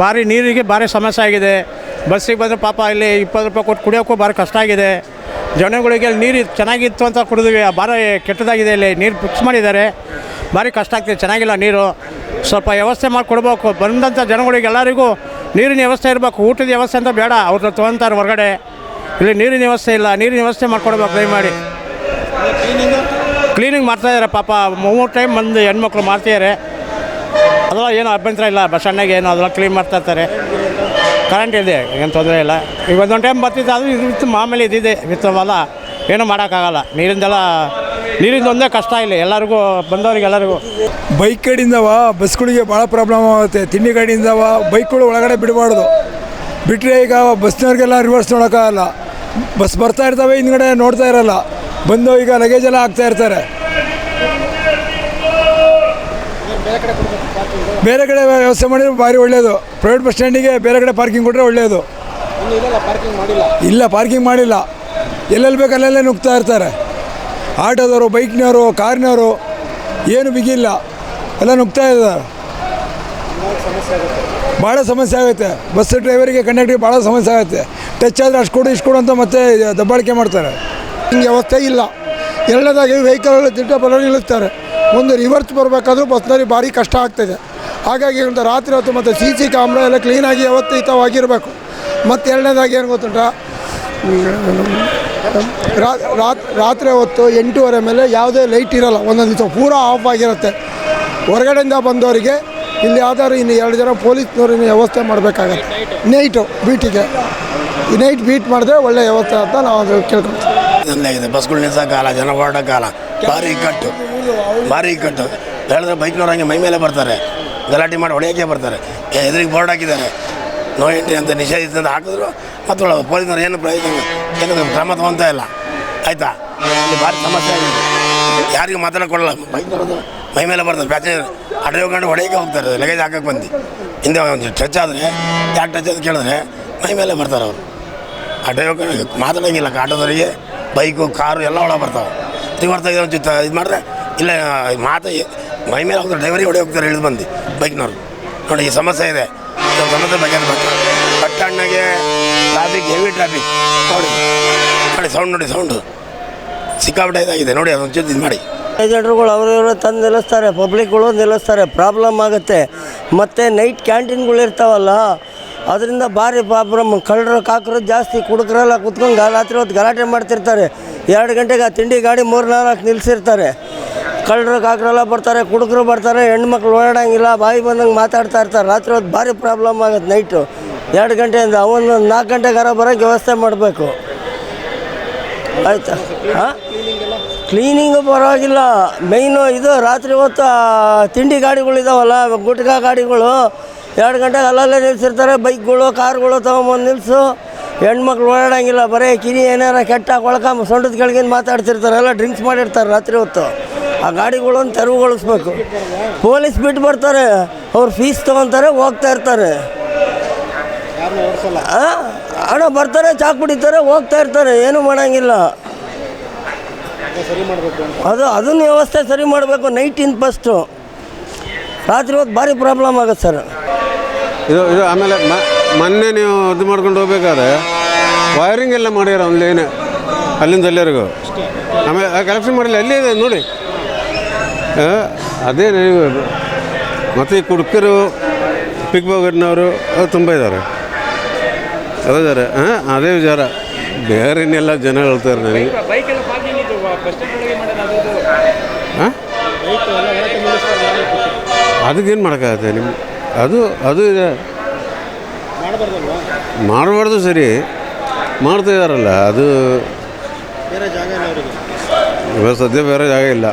ಭಾರಿ ನೀರಿಗೆ ಭಾರಿ ಸಮಸ್ಯೆ ಆಗಿದೆ. ಬಸ್ಸಿಗೆ ಬಂದರೆ ಪಾಪ ಇಲ್ಲಿ ಇಪ್ಪತ್ತು ರೂಪಾಯಿ ಕೊಟ್ಟು ಕುಡಿಯೋಕ್ಕೂ ಭಾರಿ ಕಷ್ಟ ಆಗಿದೆ. ಜನಗಳಿಗೆ ನೀರು ಚೆನ್ನಾಗಿತ್ತು ಅಂತ ಕುಡಿದ್ವಿ. ಆ ಭಾರಿ ಕೆಟ್ಟದಾಗಿದೆ ಇಲ್ಲಿ. ನೀರು ಫಿಕ್ಸ್ ಮಾಡಿದ್ದಾರೆ. ಭಾರಿ ಕಷ್ಟ ಆಗ್ತಿದೆ. ಚೆನ್ನಾಗಿಲ್ಲ ನೀರು. ಸ್ವಲ್ಪ ವ್ಯವಸ್ಥೆ ಮಾಡಿಕೊಡ್ಬೇಕು. ಬಂದಂಥ ಜನಗಳಿಗೆ ಎಲ್ಲರಿಗೂ ನೀರಿನ ವ್ಯವಸ್ಥೆ ಇರಬೇಕು. ಊಟದ ವ್ಯವಸ್ಥೆ ಅಂತ ಬೇಡ. ಅವ್ರನ್ನ ತೊಗೊತಾರೆ ಹೊರಗಡೆ. ಇಲ್ಲಿ ನೀರಿನ ವ್ಯವಸ್ಥೆ ಇಲ್ಲ. ನೀರಿನ ವ್ಯವಸ್ಥೆ ಮಾಡಿಕೊಡ್ಬೇಕು. ದಯಮಾಡಿ. ಕ್ಲೀನಿಂಗ್ ಮಾಡ್ತಾಯಿದ್ದಾರೆ ಪಾಪ. ಮೂರು ಟೈಮ್ ಬಂದು ಹೆಣ್ಮಕ್ಳು ಮಾಡ್ತಿದ್ದಾರೆ. ಅದೆಲ್ಲ ಏನು ಅಭ್ಯಂತರ ಇಲ್ಲ. ಬಸ್ ಏನು, ಅದೆಲ್ಲ ಕ್ಲೀನ್ ಮಾಡ್ತಾ ಇರ್ತಾರೆ. ಕರೆಂಟ್ ಇದೆ, ಏನು ತೊಂದರೆ ಇಲ್ಲ. ಈಗ ಒಂದೊಂದು ಟೈಮ್ ಬರ್ತಿದ್ದೆ ಅದು ಇದು ಇತ್ತು ಮಾಮೂಲಿ ಇದಿದೆ ಇರ್ತವಲ್ಲ ಏನೂ ಮಾಡೋಕ್ಕಾಗಲ್ಲ. ನೀರಿಂದೆಲ್ಲ, ನೀರಿಂದ ಒಂದೇ ಕಷ್ಟ ಇಲ್ಲ. ಎಲ್ಲರಿಗೂ ಬಂದವ್ರಿಗೆ ಎಲ್ಲರಿಗೂ ಬೈಕ್ ಕಡೆಯಿಂದವ ಬಸ್ಗಳಿಗೆ ಭಾಳ ಪ್ರಾಬ್ಲಮ್ ಆಗುತ್ತೆ. ತಿಂಡಿ ಕಡೆಯಿಂದವ ಬೈಕ್ಗಳು ಒಳಗಡೆ ಬಿಡಬಾರ್ದು. ಬಿಟ್ಟರೆ ಈಗ ಬಸ್ನವ್ರಿಗೆಲ್ಲ ರಿವರ್ಸ್ ನೋಡೋಕ್ಕಾಗಲ್ಲ. ಬಸ್ ಬರ್ತಾ ಇರ್ತವೆ, ಹಿಂದ್ಗಡೆ ನೋಡ್ತಾ ಇರಲ್ಲ. ಬಂದು ಈಗ ಲಗೇಜ್ ಎಲ್ಲ ಹಾಕ್ತಾ ಇರ್ತಾರೆ. ಬೇರೆ ಕಡೆ ವ್ಯವಸ್ಥೆ ಮಾಡಿದ್ರೆ ಭಾರಿ ಒಳ್ಳೆಯದು ಪ್ರೈವೇಟ್ ಬಸ್ ಸ್ಟ್ಯಾಂಡಿಗೆ ಬೇರೆ ಕಡೆ ಪಾರ್ಕಿಂಗ್ ಕೊಟ್ಟರೆ ಒಳ್ಳೆಯದು ಇಲ್ಲ ಪಾರ್ಕಿಂಗ್ ಮಾಡಿಲ್ಲ. ಎಲ್ಲೆಲ್ಲಿ ಬೇಕು ಅಲ್ಲೆಲ್ಲೇ ನುಗ್ತಾ ಇರ್ತಾರೆ. ಆಟೋದವರು ಬೈಕ್ನವರು ಕಾರ್ನವರು ಏನು ಬಿಗಿಲ್ಲ ಎಲ್ಲ ನುಗ್ತಾ ಇದ್ದಾರೆ. ಭಾಳ ಸಮಸ್ಯೆ ಆಗುತ್ತೆ. ಬಸ್ ಡ್ರೈವರಿಗೆ ಕಂಡಕ್ಟ್ರಿಗೆ ಭಾಳ ಸಮಸ್ಯೆ ಆಗುತ್ತೆ. ಟಚ್ ಆದರೆ ಅಷ್ಟು ಕೊಡು ಇಷ್ಟು ಕೊಡು ಅಂತ ಮತ್ತೆ ದಬ್ಬಾಳಿಕೆ ಮಾಡ್ತಾರೆ. ಹಿಂಗೆ ವ್ಯವಸ್ಥೆ ಇಲ್ಲ. ಎರಡನೇದಾಗಿ ವೆಹಿಕಲ್ಗಳು ದಿಟ್ಟ ಬಲ ನಿಲ್ಲಿಸ್ತಾರೆ ಒಂದು ರಿವರ್ಸ್ ಬರಬೇಕಾದ್ರೂ ಬಸ್ನಲ್ಲಿ ಭಾರಿ ಕಷ್ಟ ಆಗ್ತಿದೆ. ಹಾಗಾಗಿ ಒಂದು ರಾತ್ರಿ ಹೊತ್ತು ಮತ್ತು ಸಿ ಸಿ ಕ್ಯಾಮ್ರಾ ಎಲ್ಲ ಕ್ಲೀನಾಗಿ ಅವತ್ತಿತವಾಗಿರಬೇಕು ಮತ್ತು ಎರಡನೇದಾಗಿ ಏನು ಗೊತ್ತುಂಟ? ರಾತ್ರಿ ಹೊತ್ತು ಎಂಟೂವರೆ ಮೇಲೆ ಯಾವುದೇ ಲೈಟ್ ಇರಲ್ಲ. ಒಂದೊಂದು ದಿವಸ ಪೂರ ಆಫ್ ಆಗಿರುತ್ತೆ. ಹೊರಗಡೆಯಿಂದ ಬಂದವರಿಗೆ ಇಲ್ಲಿ ಯಾವ್ದಾದ್ರು ಇನ್ನು ಎರಡು ಜನ ಪೊಲೀಸ್ನವ್ರು ಇನ್ನು ವ್ಯವಸ್ಥೆ ಮಾಡಬೇಕಾಗತ್ತೆ. ನೈಟು ಬೀಟಿಗೆ ಈ ನೈಟ್ ಬೀಟ್ ಮಾಡಿದ್ರೆ ಒಳ್ಳೆಯ ವ್ಯವಸ್ಥೆ ಅಂತ ನಾವು ಅದು ಕೇಳ್ಕೊಳ್ತೀವಿ ಆಗಿದೆ ಬಸ್ಗಳು ನಿಲ್ಸೋಕ್ಕಾಗಲ್ಲ ಜನ ಓಡೋಕ್ಕಾಗಲ್ಲ ಭಾರಿ ಇಕ್ಕಟ್ಟು ಭಾರಿ ಇಕ್ಕಟ್ಟು ಹೇಳಿದ್ರೆ ಬೈಕ್ನವ್ರು ಹಂಗೆ ಮೈ ಮೇಲೆ ಬರ್ತಾರೆ. ಗಲಾಟೆ ಮಾಡಿ ಹೊಡೆಯೋಕ್ಕೆ ಬರ್ತಾರೆ. ಎದುರಿಗೆ ಬೋರ್ಡ್ ಹಾಕಿದ್ದಾರೆ. ನೋ ಎಂಟ್ರಿ ಅಂತ ನಿಷೇಧಿತ ಅಂತ ಹಾಕಿದ್ರು. ಮತ್ತು ಪೊಲೀಸ್ನವ್ರು ಏನು ಪ್ರಯೋಜನ, ಏನು ಕ್ರಮ ತಗೊಂತ ಇಲ್ಲ. ಆಯಿತಾ? ಇಲ್ಲಿ ಭಾರಿ ಸಮಸ್ಯೆ ಆಗಿದೆ. ಯಾರಿಗೂ ಮಾತಾಡೋಕ್ಕೊಡಲ್ಲ ಬೈಕ್ನವ್ರದ್ದು ಮೈ ಮೇಲೆ ಬರ್ತಾರೆ ಪ್ಯಾಸೆಂಜರ್ ಅಡ್ರೈವ್ ಕಂಡು ಹೊಡೆಯೋಕ್ಕೆ ಹೋಗ್ತಾರೆ. ಲಗೇಜ್ ಹಾಕಕ್ಕೆ ಬಂದು. ಹಿಂದೆ ಒಂದು ಟಚ್ ಆದರೆ ಯಾಕೆ ಟಚ್ ಅಂತ ಕೇಳಿದ್ರೆ ಮೈ ಮೇಲೆ ಬರ್ತಾರೆ ಅವರು. ಆಟೋ ಮಾತಾಡೋಂಗಿಲ್ಲ. ಆಟೋದವರಿಗೆ ಬೈಕು, ಕಾರು ಎಲ್ಲ ಒಳಗೆ ಬರ್ತಾವೆ. ಆಗಿ ಒಂದು ಇದು ಮಾಡಿದ್ರೆ, ಇಲ್ಲ, ಮಾತು ಮೈ ಮೇಲೆ ಹೋಗ್ತಾರೆ, ಡ್ರೈವರಿಗೆ ಹೊಡೆ ಹೋಗ್ತಾರೆ ಇಳಿದು ಬಂದು ಬೈಕ್ನವ್ರು. ನೋಡಿ, ಈ ಸಮಸ್ಯೆ ಇದೆ. ಸಮಸ್ಯೆ ಬಗ್ಗೆ ಪಟ್ಟಣ್ಣಗೆ ಟ್ರಾಫಿಕ್ ಹೆವಿ ಟ್ರಾಫಿಕ್ ನೋಡಿ ನೋಡಿ ಸೌಂಡ್ ನೋಡಿ ಸೌಂಡು ಸಿಕ್ಕಾಪಟ್ಟೆ ಇದಾಗಿದೆ. ನೋಡಿ, ಅದೊಂದು ಇದು ಮಾಡಿ. ಏಜೆಂಟ್ರುಗಳು ಅವರಿವರು ತಂದು ನಿಲ್ಲಿಸ್ತಾರೆ ಪಬ್ಲಿಕ್ಗಳು ನಿಲ್ಲಿಸ್ತಾರೆ ಪ್ರಾಬ್ಲಮ್ ಆಗುತ್ತೆ. ಮತ್ತು ನೈಟ್ ಕ್ಯಾಂಟೀನ್ಗಳು ಇರ್ತಾವಲ್ಲ ಅದರಿಂದ ಭಾರಿ ಪ್ರಾಬ್ಲಮ್ ಕಳ್ಳರು ಕಾಕರು ಜಾಸ್ತಿ ಕುಡುಕರೆಲ್ಲ ಕುತ್ಕೊಂಡು ರಾತ್ರಿ ಹೊತ್ತು ಗಲಾಟೆ ಮಾಡ್ತಿರ್ತಾರೆ. ಎರಡು ಗಂಟೆಗೆ ಆ ತಿಂಡಿ ಗಾಡಿ ಮೂರು ನಾಲ್ಕು ನಿಲ್ಲಿಸಿರ್ತಾರೆ ಕಳ್ಳರು ಕಾಕರೆಲ್ಲ ಬರ್ತಾರೆ, ಕುಡುಕರು ಬರ್ತಾರೆ, ಹೆಣ್ಮಕ್ಳು ಓಡಾಡಂಗಿಲ್ಲ, ಬಾಯಿ ಬಂದಂಗೆ ಮಾತಾಡ್ತಾ ಇರ್ತಾರೆ. ರಾತ್ರಿ ಹೊತ್ತು ಭಾರಿ ಪ್ರಾಬ್ಲಮ್ ಆಗುತ್ತೆ ನೈಟು ಎರಡು ಗಂಟೆಯಿಂದ ಅವನು ನಾಲ್ಕು ಗಂಟೆಗಾರ ಬರೋಕ್ಕೆ ವ್ಯವಸ್ಥೆ ಮಾಡಬೇಕು. ಆಯಿತಾ? ಹಾಂ? ಕ್ಲೀನಿಂಗು ಪರವಾಗಿಲ್ಲ. ಮೈನು ಇದು ರಾತ್ರಿ ಹೊತ್ತು ತಿಂಡಿ ತಿಂಡಿ ಗಾಡಿಗಳಿದಾವಲ್ಲ, ಗುಟ್ಕಾ ಗಾಡಿಗಳು. ಎರಡು ಗಂಟೆಗೆ ಅಲ್ಲಲ್ಲೇ ನಿಲ್ಸಿರ್ತಾರೆ, ಬೈಕ್ಗಳು, ಕಾರ್ಗಳು ತೊಗೊಂಬಂದು ನಿಲ್ಲಿಸು ಹೆಣ್ಮಕ್ಳು ಓಡಾಡೋಂಗಿಲ್ಲ, ಬರೀ ಕಿರಿ ಏನಾರ ಕೆಟ್ಟ ಕೊಳಕ ಸೊಂಟದ ಕೆಳಗಿಂದ ಮಾತಾಡ್ತಿರ್ತಾರೆ, ಎಲ್ಲ ಡ್ರಿಂಕ್ಸ್ ಮಾಡಿರ್ತಾರೆ ರಾತ್ರಿ ಹೊತ್ತು. ಆ ಗಾಡಿಗಳನ್ನು ತೆರವುಗೊಳಿಸ್ಬೇಕು. ಪೊಲೀಸ್ ಬಿಟ್ಟು ಬರ್ತಾರೆ, ಅವ್ರು ಫೀಸ್ ತೊಗೊತಾರೆ, ಹೋಗ್ತಾ ಇರ್ತಾರೆ. ಹಣ ಬರ್ತಾರೆ, ಚಾಕ್ ಬಿಡಿತಾರೆ ಹೋಗ್ತಾ ಇರ್ತಾರೆ, ಏನೂ ಮಾಡೋಂಗಿಲ್ಲ. ಅದು, ಅದನ್ನ ವ್ಯವಸ್ಥೆ ಸರಿ ಮಾಡಬೇಕು ನೈಟಿಂದ ಫಸ್ಟು ರಾತ್ರಿ ಹೊತ್ತು ಭಾರಿ ಪ್ರಾಬ್ಲಮ್ ಆಗುತ್ತೆ ಸರ್. ಇದು ಇದು ಆಮೇಲೆ ಮ- ಮೊನ್ನೆ ನೀವು ಇದು ಮಾಡ್ಕೊಂಡು ಹೋಗ್ಬೇಕಾದ್ರೆ ವೈರಿಂಗ್ ಎಲ್ಲ ಮಾಡ್ಯಾರ ಒಂದು ಲೈನ್ ಅಲ್ಲಿಂದ ಎಲ್ಲರಿಗೂ ಆಮೇಲೆ ಕಲೆಕ್ಷನ್ ಮಾಡಿಲ್ಲ ಅಲ್ಲೇ ಇದೆ ನೋಡಿ. ಅದೇ ನೀವು ಮತ್ತು ಈ ಕುಡ್ಕರು ಪಿಕ್ ಬಾಗಡ್ನವರು ಅದು ತುಂಬ ಇದ್ದಾರೆ. ಅದಾರೆ ಹಾಂ ಅದೇ ವಿಚಾರ. ಬೇರೆ ಇನ್ನೆಲ್ಲ ಜನ ಹೇಳ್ತಾರೆ ನನಗೆ. ಹಾಂ ಅದಕ್ಕೇನು ಮಾಡೋಕ್ಕಾಗತ್ತೆ ನಿಮ್ಮ ಅದು ಅದು ಇದೆ ಮಾಡಬಾರ್ದು ಸರಿ ಮಾಡ್ತಾ ಇದಾರಲ್ಲ ಅದು ಇವಾಗ ಸದ್ಯ ಬೇರೆ ಜಾಗ ಇಲ್ಲ